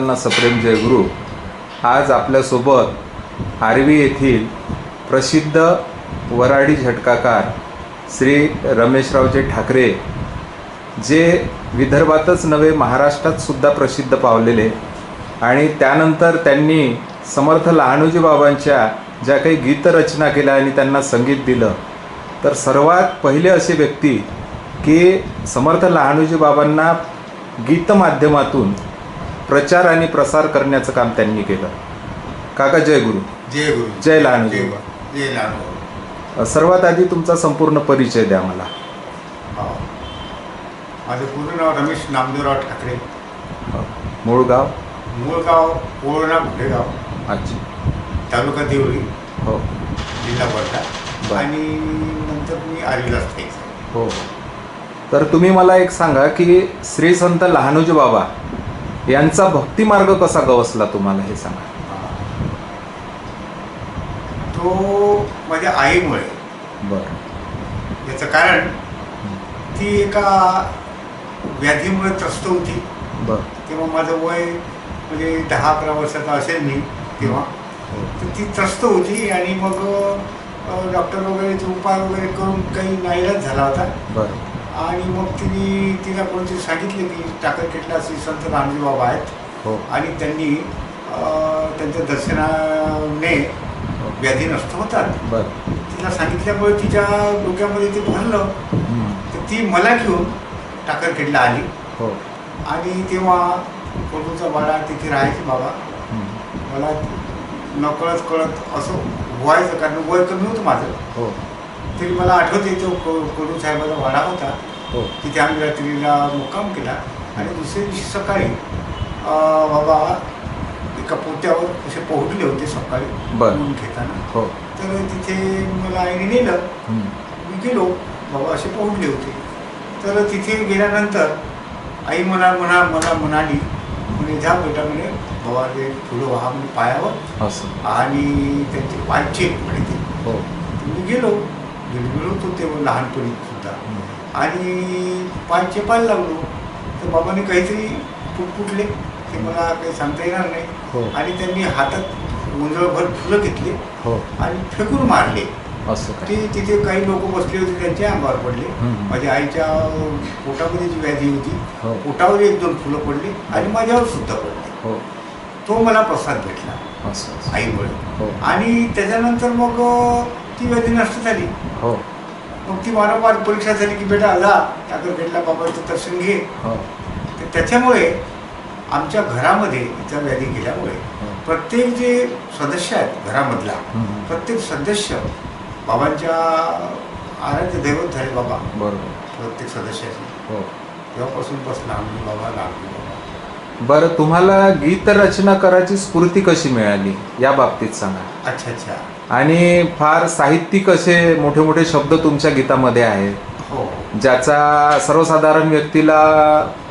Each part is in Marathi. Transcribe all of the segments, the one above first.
भक्तांना सप्रेम जयगुरु. आज आपल्यासोबत आर्वी येथील प्रसिद्ध वराडी झटकाकार श्री रमेशरावजे ठाकरे जे विदर्भातच नव्हे महाराष्ट्रात सुद्धा प्रसिद्ध पावलेले. आणि त्यानंतर त्यांनी समर्थ लहानोजी बाबांच्या ज्या काही गीतरचना केल्या आणि त्यांना संगीत दिलं. तर सर्वात पहिले असे व्यक्ती की समर्थ लहानोजी बाबांना गीत माध्यमातून प्रचार आणि प्रसार करण्याचं काम त्यांनी केलं. काका जय गुरु. जय गुरु. जय लहानोजी. जय जय लहानोजी. सर्वात आधी तुमचा संपूर्ण परिचय द्या मला. हा. माझं पूर्ण नाव रमेश नामदेवराव ठाकरे. मूळ गाव? मूळ गाव कोरोना घोडेगाव अच्छा. तालुका देवळी. हो. जिल्हा वर्धा. आणि नंतर मी आर्वीला स्थायिक हो. तर तुम्ही मला एक सांगा की श्री संत लहानोजी बाबा यांचा भक्ती मार्ग कसा गवसला तुम्हाला हे सांगा. तो माझ्या आईमुळे. बरं. याचं कारण ती एका व्याधीमुळे त्रस्त होती. बरं. तेव्हा माझं वय म्हणजे दहा अकरा वर्षाचा असेल मी तेव्हा. तर ती त्रस्त होती आणि मग डॉक्टर वगैरेचे उपाय वगैरे करून काही नाईलाज झाला होता. बरं. आणि मग तिने तिला कोणतरी सांगितले की टाकरखेटला श्री संत रामजी बाबा आहेत. हो. आणि त्यांनी अ, त्यांच्या दर्शनाने व्याधी नष्ट होतात. बरं. तिला सांगितल्यामुळे तिच्या डोक्यामध्ये ते भरलं. हम्म. तर ती मला घेऊन टाकरखेटला आली. हो. आणि तेव्हा कोटूचा वाडा तिथे राहायचे बाबा. हम्म. मला नकळत कळत असं व्हायचं कारण वय कमी होतं माझं. हो. तरी मला आठवते तो को- कोटू साहेबाचा वाडा होता. हो. तिथे आम्ही रात्रीला मुक्काम केला आणि दुसऱ्या दिवशी सकाळी बाबा एका पोत्यावर असे पोहटले होते सकाळी. ऊन घेताना. हो. तर तिथे मला आईने नेलं. मी गेलो. बाबा असे पोहटले होते. तर तिथे गेल्यानंतर आई मला म्हणा मला म्हणाली. म्हणे जा बेटा म्हणे. बाबा ते फुलं वाहा म्हणे पायावर आणि त्यांचे पायचे म्हणे ते हो. मी गेलो. गेलो होतो तेव्हा लहानपणी सुद्धा. आणि पाय चेपायला लागलो तर बाबांनी काहीतरी फुटफुटले ते मला काही सांगता येणार नाही. हो. आणि त्यांनी हातात उंजळभर फुलं घेतले हो. आणि फेकून मारले. ते तिथे काही लोक बसले होते त्यांच्या अंगावर पडले. माझ्या आईच्या पोटामध्ये जी व्याधी होती हो. पोटावर एक दोन फुलं पडली आणि माझ्यावर सुद्धा पडले. हो. तो मला प्रसाद भेटला. आईमुळे. हो. आणि त्याच्यानंतर मग ती व्याधी नष्ट झाली. हो. मग ती वारंवार परीक्षा झाली की बेटा टाकर भेटला बाबाचं दर्शन घे. हो. तर त्याच्यामुळे आमच्या घरामध्ये इतर व्याधी गेल्यामुळे हो. प्रत्येक जे सदस्य आहेत घरामधला. प्रत्येक सदस्य बाबांच्या आराध्य दैवत झाले बाबा. बरोबर. प्रत्येक सदस्याचे. हो. तेव्हापासून बसला आम्ही बाबा लागलो बरं तुम्हाला गीत रचना करायची स्फूर्ती कशी मिळाली? या बाबतीत सांगा. अच्छा अच्छा. आणि फार साहित्यिक असे मोठे मोठे शब्द तुमच्या गीतामध्ये आहेत. हो. ज्याचा सर्वसाधारण व्यक्तीला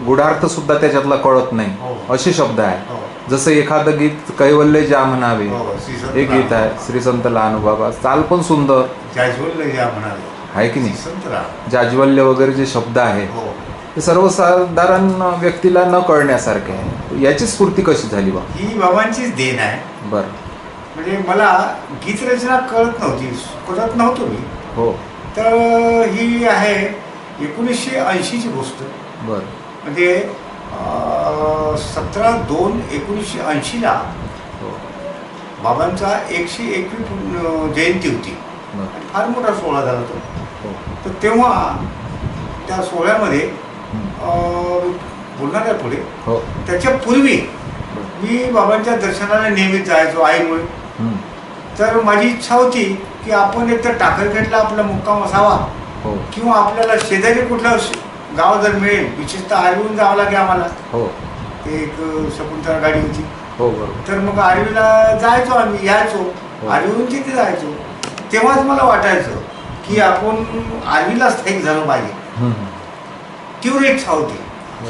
गुढार्थ सुद्धा त्याच्यातला कळत नाही. हो. असे शब्द आहेत. हो. जसं एखादं गीत कैवल्य जा म्हणावे. हो गीत आहे श्री संत लहानुबाबा चाल पण सुंदर. आहे की नाही? जाज्वल्य वगैरे जे शब्द आहेत हो. ते सर्वसाधारण व्यक्तीला न कळण्यासारखे आहे याची स्फूर्ती कशी झाली बा? ही बाबांचीच देण आहे. बरं. म्हणजे मला गीतरचना कळत नव्हती. करत नव्हतो मी. हो. तर ही आहे एकोणीसशे ऐंशीची गोष्ट. बरं. म्हणजे सतरा दोन एकोणीसशे ऐंशीला हो. बाबांचा एकशे एकवी जयंती होती. आणि फार मोठा सोहळा झाला तो हो. तर तेव्हा त्या सोहळ्यामध्ये बोलणार आहे पुढे हो. त्याच्यापूर्वी बरं. मी बाबांच्या दर्शनाला नेहमीच जायचो आईमुळे. तर माझी इच्छा होती की आपण एक तर टाकरखेटला आपला मुक्काम असावा हो. किंवा आपल्याला शेजारी कुठलं गाव जर मिळेल विशेषतः आरवीहून जावं लागेल आम्हाला. हो. ते एक शकुंतला गाडी होती. हो बरोबर. तर मग आरवीला जायचो आम्ही यायचो. हो. आरवीहून तिथे जायचो तेव्हाच मला वाटायचं की आपण आरवीला स्थायिक झालं पाहिजे. तीव्र इच्छा होती. हो.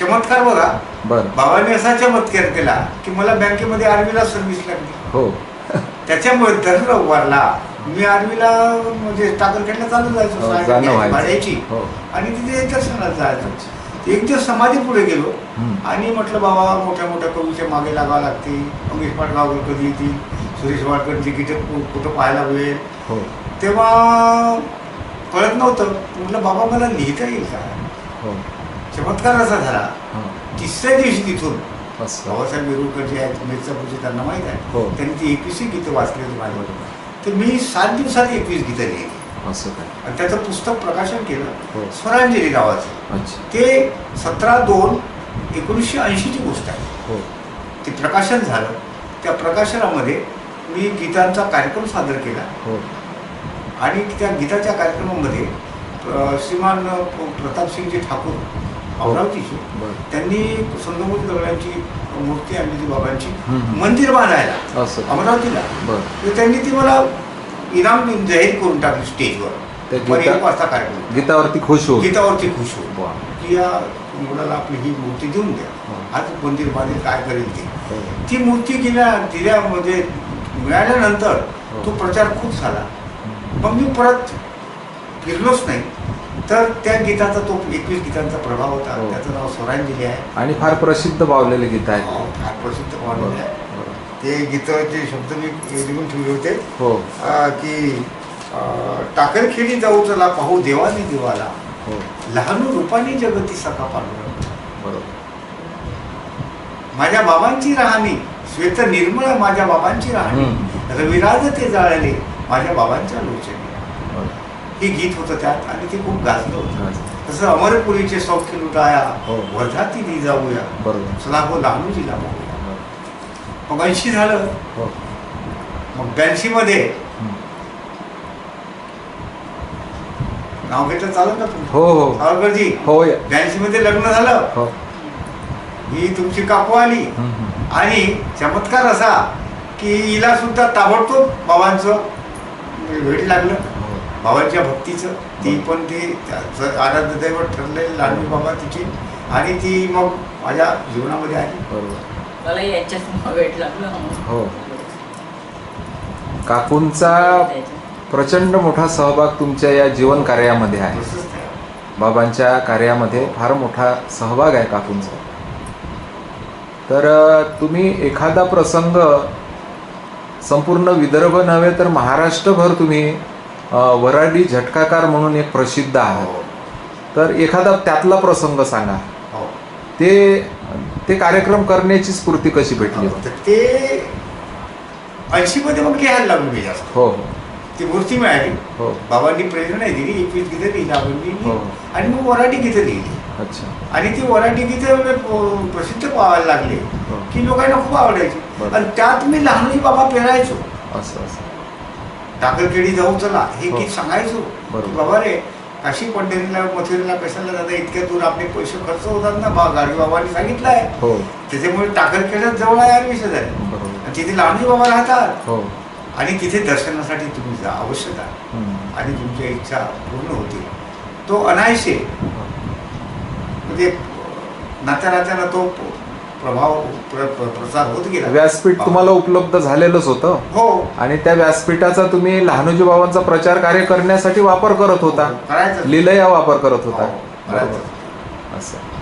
चमत्कार बघा. बरं. बाबांनी असा चमत्कार केला की मला बँकेमध्ये आरवीला सर्व्हिस लागली. हो. त्याच्यामुळे दर रविवारला मी आरवीला म्हणजे टाकरखेडला चालू जायचो. हो, जाणं व्हायचं. भाड्याची. हो. आणि तिथे दर्शनाला जायचो एक दिवस समाधी पुढे गेलो. हम्म. आणि म्हटलं बाबा मोठ्या मोठ्या कवीच्या मागे लागावं लागते. अमित पाटगावकर कधी येतील? सुरेश वाडकर तिकीट कुठं पाहायला मिळेल हो. तेव्हा कळत नव्हतं. म्हटलं बाबा मला लिहिता येईल का? हो. चमत्कार असा झाला हा. तिसऱ्या दिवशी तिथून बाबासाहेब वेरुळकर जे आहेत मिरचापूरचे त्यांना माहीत आहे. हो. त्यांनी ती एकवीसही गीतं वाचलेली माझ्या. तर मी सात दिवसात एकवीस गीतं लिहिली. आणि त्याचं पुस्तक प्रकाशन हो. केलं स्वरांजली नावाचं ते सतरा दोन एकोणीसशे ऐंशीची गोष्ट आहे. हो. ते प्रकाशन झालं. त्या प्रकाशनामध्ये मी गीतांचा कार्यक्रम सादर केला. हो. आणि त्या गीताच्या कार्यक्रमामध्ये श्रीमान प्रतापसिंगजी ठाकूर अमरावतीचे बरं. त्यांनी संगमूर्ती दगडांची मूर्ती आणली ती बाबांची. मंदिर बांधायला. असं. अमरावतीला. तर त्यांनी ती मला इनाम जाहीर करून टाकली स्टेजवर. एक वाजता कार्यक्रम. गीतावरती खुश हो गीतावरती खुश हो की या मुलाला आपली ही मूर्ती देऊन द्या. हो. आज मंदिर बांधेल काय करेल ते. हो. ती मूर्ती गेल्या दिल्यामध्ये मिळाल्यानंतर हो. तो प्रचार खूप झाला. मग मी परत फिरलोच नाही. तर त्या गीताचा तो एकवीस गीतांचा प्रभाव होता. हो. त्याचं नाव स्वरांजली आहे. आणि फार प्रसिद्ध पावलेले गीत आहे. हो, फार प्रसिद्ध मानलेलं आहे. बरं. ते गीताचे शब्द मी लिहून ठेवले होते. हो. अं, की अं, टाकरखेडी जाऊ चला पाहू देवाने देवाला. हो. लहान रूपाने जगती सखा पांडुरंग. बरोबर. माझ्या बाबांची राहणी श्वेत निर्मळ माझ्या बाबांची राहणी. हम्म. रविराज ते जाळले माझ्या बाबांच्या लोचने. हे गीत होतं त्यात आणि ते खूप गाजलं होतं. तसं अमरपुरीचे सौख्य लुटाया हो. वर्धाती जाऊया. बरोबर. चला हो लहानूजीला पाहूया बरं. मग ऐंशी झालं. हो. मग ब्याऐंशी मध्ये. नाव घेतलं चालत ना तुम्ही हो हो. सावरकरजी हो. ब्याऐंशी मध्ये लग्न झालं. हो. ही तुमची काकू आली. आणि चमत्कार असा की हिला सुद्धा ताबडतोब बाबांचं भेट लागलं. बाबांच्या भक्तीचं ती पण ती आराध्य दैवत ठरलेली लाडवी बाबा तिची आणि ती मग माझ्या जीवनामध्ये आली. बरोबर. हो. काकूंचा प्रचंड मोठा सहभाग तुमच्या या जीवन कार्यामध्ये आहे. बाबांच्या कार्यामध्ये फार मोठा सहभाग आहे काकूंचा. तर तुम्ही एखादा प्रसंग संपूर्ण विदर्भ नव्हे तर महाराष्ट्रभर तुम्ही वराडी झटकाकार म्हणून एक प्रसिद्ध आहात हो. तर एखादा त्यातला प्रसंग सांगा. हो. ते ते कार्यक्रम करण्याची स्फूर्ती कशी भेटली? तर ते ऐंशी मध्ये मग लिहायला लागलो मी जास्त हो हो. ती मूर्ती मिळाली. हो. बाबांनी प्रेरणा दिली एकवीस गीतं लिहिली आपण हो. आणि मग वराठी गीतं लिहिली. अच्छा. आणि ती वराठी गीतं प- प्रसिद्ध व्हायला लागली. की लोकांना खूप आवडायची. आणि त्यात मी लहानजी बाबा पेरायचो. असं असं. टाकरखेडी जाऊ चला. हे हो. गीत सांगायचो. की बाबा रे काशी पंढरीला मथुरेला कशाला जाता? इतक्या दूर आपले पैसे खर्च होतात ना. बा गाडी बाबांनी सांगितलं आहे हो. त्याच्यामुळे टाकरखेड्यात जवळ आहे आणि विषय आणि तिथे लहानजी बाबा राहतात. हो. आणि तिथे दर्शनासाठी तुम्ही जा आवश्यक आहे हम्म. आणि तुमच्या इच्छा पूर्ण होतील. तो अनायसे म्हणजे नात्या नात्यानं तो प्रभाव प्र- प्र- प्रसार होत गेला. व्यासपीठ तुम्हाला उपलब्ध झालेलंच होतं. हो. आणि त्या व्यासपीठाचा तुम्ही लहानोजी बाबांचा प्रचार कार्य करण्यासाठी वापर करत होता. करायचं. लिलया वापर करत होता. हो, करायचं. असं.